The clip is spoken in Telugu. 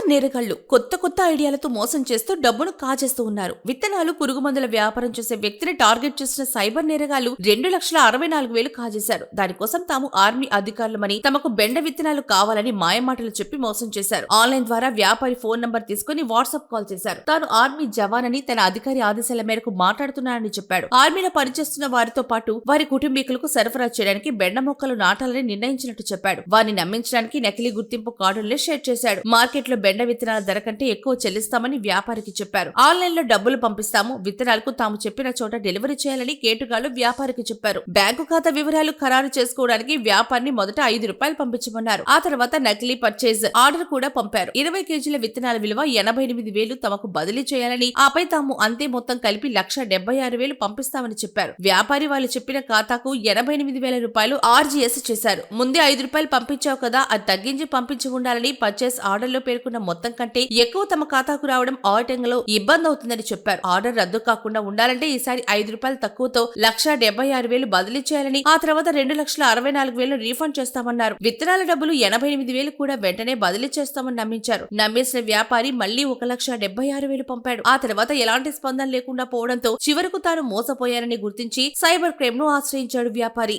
సైబర్ నేరగాళ్ళు కొత్త కొత్త ఐడియాలతో మోసం చేస్తూ డబ్బును కాజేస్తూ ఉన్నారు. విత్తనాలు పురుగు మందుల వ్యాపారం చేసే వ్యక్తిని టార్గెట్ చేసిన సైబర్ నేరగాళ్ళు రెండు లక్షల అరవై నాలుగు వేలు కాజేశారు. దానికోసం తాము ఆర్మీ అధికారులమని తమకు బెండ విత్తనాలు కావాలని మాయమాటలు చెప్పి మోసం చేశారు. ఆన్లైన్ ద్వారా వ్యాపారి ఫోన్ నంబర్ తీసుకుని వాట్సాప్ కాల్ చేశారు. తాను ఆర్మీ జవాన్ అని తన అధికారి ఆదేశాల మేరకు మాట్లాడుతున్నానని చెప్పాడు. ఆర్మీలో పనిచేస్తున్న వారితో పాటు వారి కుటుంబీకులకు సరఫరా చేయడానికి బెండ మొక్కలు నాటాలని నిర్ణయించినట్టు చెప్పాడు. వారిని నమ్మించడానికి నకిలీ గుర్తింపు కార్డుల్ని షేర్ చేశాడు. మార్కెట్ బెండ విత్తనాల ధర కంటే ఎక్కువ చెల్లిస్తామని వ్యాపారికి చెప్పారు. ఆన్లైన్లో డబ్బులు పంపిస్తాము విత్తనాలకు తాము చెప్పిన చోట డెలివరీ చేయాలని కేటుగాళ్ళు వ్యాపారికి చెప్పారు. బ్యాంకు ఖాతా వివరాలు ఖరారు చేసుకోవడానికి వ్యాపారిని మొదట ఐదు రూపాయలు పంపించమన్నారు. ఆ తర్వాత నకిలీ పర్చేజ్ ఆర్డర్ కూడా పంపారు. ఇరవై కేజీల విత్తనాల విలువ ఎనభై ఎనిమిది వేలు తమకు బదిలీ చేయాలని ఆపై తాము అంతే మొత్తం కలిపి లక్ష డెబ్బై ఆరు వేలు పంపిస్తామని చెప్పారు. వ్యాపారి వాళ్ళు చెప్పిన ఖాతాకు ఎనభై ఎనిమిది వేల రూపాయలు ఆర్జీఎస్ చేశారు. ముందే ఐదు రూపాయలు పంపించావు కదా అది తగ్గించి పంపించి ఉండాలని పర్చేస్ ఆర్డర్లో పేర్కొన్న మొత్తం కంటే ఎక్కువ తమ ఖాతాకు రావడం ఆడిటింగ్లో ఇబ్బంది అవుతుందని చెప్పారు. ఆర్డర్ రద్దు కాకుండా ఉండాలంటే ఈసారి ఐదు రూపాయలు తక్కువతో లక్ష డెబ్బై ఆరు వేలు బదిలీ చేయాలని ఆ తర్వాత రెండు లక్షల అరవై నాలుగు వేలు రీఫండ్ చేస్తామన్నారు. విత్తనాల డబ్బులు ఎనభై ఎనిమిది వేలు కూడా వెంటనే బదిలీ చేస్తామని నమ్మించారు. నమ్మేసిన వ్యాపారి మళ్ళీ ఒక లక్ష డెబ్బై ఆరు వేలు పంపాడు. ఆ తర్వాత ఎలాంటి స్పందన లేకుండా పోవడంతో చివరకు తాను మోసపోయారని గుర్తించి సైబర్ క్రైమ్ను ఆశ్రయించాడు వ్యాపారి.